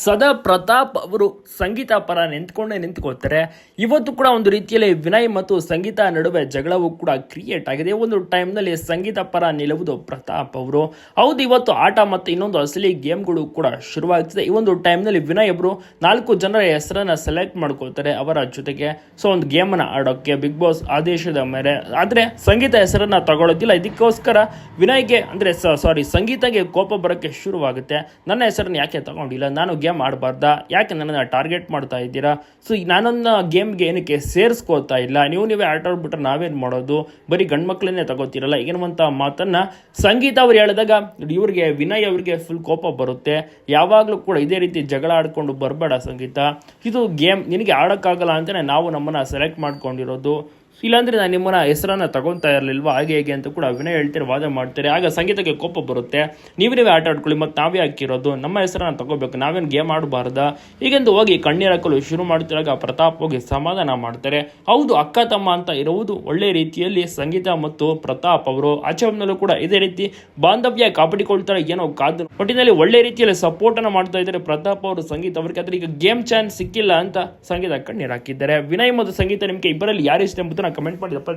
ಸದಾ ಪ್ರತಾಪ್ ಅವರು ಸಂಗೀತ ಪರ ನಿಂತ್ಕೊಂಡೇ ನಿಂತ್ಕೊಳ್ತಾರೆ. ಇವತ್ತು ಕೂಡ ಒಂದು ರೀತಿಯಲ್ಲಿ ವಿನಯ್ ಮತ್ತು ಸಂಗೀತ ನಡುವೆ ಜಗಳವು ಕೂಡ ಕ್ರಿಯೇಟ್ ಆಗಿದೆ. ಒಂದು ಟೈಮ್ನಲ್ಲಿ ಸಂಗೀತ ಪರ ನಿಲ್ಲುವುದು ಪ್ರತಾಪ್ ಅವರು. ಹೌದು, ಇವತ್ತು ಆಟ ಮತ್ತು ಇನ್ನೊಂದು ಅಸಲಿ ಗೇಮ್ಗಳು ಕೂಡ ಶುರುವಾಗ್ತಿದೆ. ಈ ಒಂದು ಟೈಮ್ನಲ್ಲಿ ವಿನಯ್ ಅವರು ನಾಲ್ಕು ಜನರ ಹೆಸರನ್ನ ಸೆಲೆಕ್ಟ್ ಮಾಡ್ಕೊಳ್ತಾರೆ ಅವರ ಜೊತೆಗೆ. ಸೊ ಒಂದು ಗೇಮನ್ನು ಆಡೋಕ್ಕೆ ಬಿಗ್ ಬಾಸ್ ಆದೇಶದ ಮೇಲೆ. ಆದರೆ ಸಂಗೀತ ಹೆಸರನ್ನ ತಗೊಳ್ಳೋದಿಲ್ಲ. ಇದಕ್ಕೋಸ್ಕರ ವಿನಯ್ಗೆ, ಅಂದರೆ ಸಾರಿ ಸಂಗೀತಗೆ ಕೋಪ ಬರೋಕ್ಕೆ ಶುರುವಾಗುತ್ತೆ. ನನ್ನ ಹೆಸರನ್ನು ಯಾಕೆ ತಗೊಂಡಿಲ್ಲ? ನಾನು ಗೇಮ್ ಆಡಬಾರ್ದಾ ಯಾಕೆ ನನ್ನನ್ನು ಟಾರ್ಗೆಟ್ ಮಾಡ್ತಾ ಇದ್ದೀರಾ? ಸೊ ನಾನೊಂದು ಗೇಮ್ಗೆ ಏನಕ್ಕೆ ಸೇರಿಸ್ಕೋತಾ ಇಲ್ಲ? ನೀವು ನೀವೇ ಆಟ ಆಡ್ಬಿಟ್ರೆ ನಾವೇನು ಮಾಡೋದು? ಬರೀ ಗಂಡು ಮಕ್ಕಳನ್ನೇ ತಗೋತಿರಲ್ಲ? ಏನುವಂಥ ಮಾತನ್ನು ಸಂಗೀತ ಅವ್ರು ಹೇಳಿದಾಗ ಇವ್ರಿಗೆ, ವಿನಯ್ ಅವರಿಗೆ ಫುಲ್ ಕೋಪ ಬರುತ್ತೆ. ಯಾವಾಗಲೂ ಕೂಡ ಇದೇ ರೀತಿ ಜಗಳ ಆಡ್ಕೊಂಡು ಬರಬೇಡ ಸಂಗೀತ. ಇದು ಗೇಮ್ ನಿನಗೆ ಆಡೋಕ್ಕಾಗಲ್ಲ ಅಂತಲೇ ನಾವು ನಮ್ಮನ್ನು ಸೆಲೆಕ್ಟ್ ಮಾಡ್ಕೊಂಡಿರೋದು. ಇಲ್ಲಾಂದ್ರೆ ನಾನು ನಿಮ್ಮನ್ನ ಹೆಸರನ್ನ ತಗೊಂತಾ ಇರಲಿಲ್ವಾ? ಹಾಗೆ ಹೇಗೆ ಅಂತ ಕೂಡ ವಿನಯ್ ಹೇಳ್ತಾರೆ ವಾದ ಮಾಡ್ತಾರೆ. ಆಗ ಸಂಗೀತಕ್ಕೆ ಕೋಪ ಬರುತ್ತೆ. ನೀವು ನೀವೇ ಆಟ ಆಡ್ಕೊಳ್ಳಿ ಮತ್ತು ನಾವೇ ಹಾಕಿರೋದು. ನಮ್ಮ ಹೆಸರನ್ನ ತಗೋಬೇಕು. ನಾವೇನು ಗೇಮ್ ಆಡಬಾರ್ದಾ? ಹೀಗೆಂದು ಹೋಗಿ ಕಣ್ಣೀರು ಹಾಕಲು ಶುರು ಮಾಡ್ತಿರಾಗ ಪ್ರತಾಪ್ ಹೋಗಿ ಸಮಾಧಾನ ಮಾಡ್ತಾರೆ. ಹೌದು, ಅಕ್ಕ, ತಮ್ಮ ಅಂತ ಇರುವುದು ಒಳ್ಳೆ ರೀತಿಯಲ್ಲಿ ಸಂಗೀತ ಮತ್ತು ಪ್ರತಾಪ್ ಅವರು. ಆಚರಣೆಯಲ್ಲೂ ಕೂಡ ಇದೇ ರೀತಿ ಬಾಂಧವ್ಯ ಕಾಪಾಡಿಕೊಳ್ತಾರೆ. ಏನೋ ಕಾದು ಒಟ್ಟಿನಲ್ಲಿ ಒಳ್ಳೆ ರೀತಿಯಲ್ಲಿ ಸಪೋರ್ಟ್ ಅನ್ನ ಮಾಡ್ತಾ ಇದ್ದಾರೆ ಪ್ರತಾಪ್ ಅವರು, ಸಂಗೀತ ಅವರಿಗೆ. ಆದ್ರೆ ಈಗ ಗೇಮ್ ಚಾನ್ಸ್ ಸಿಕ್ಕಿಲ್ಲ ಅಂತ ಸಂಗೀತ ಕಣ್ಣೀರು ಹಾಕಿದ್ದಾರೆ. ವಿನಯ್ ಮತ್ತು ಸಂಗೀತ ನಿಮಗೆ ಇಬ್ಬರಲ್ಲಿ ಯಾರು ಇಷ್ಟ ಎಂಬುದನ್ನ ಕಮೆಂಟ್ ಮಾಡಿದಪ್ಪ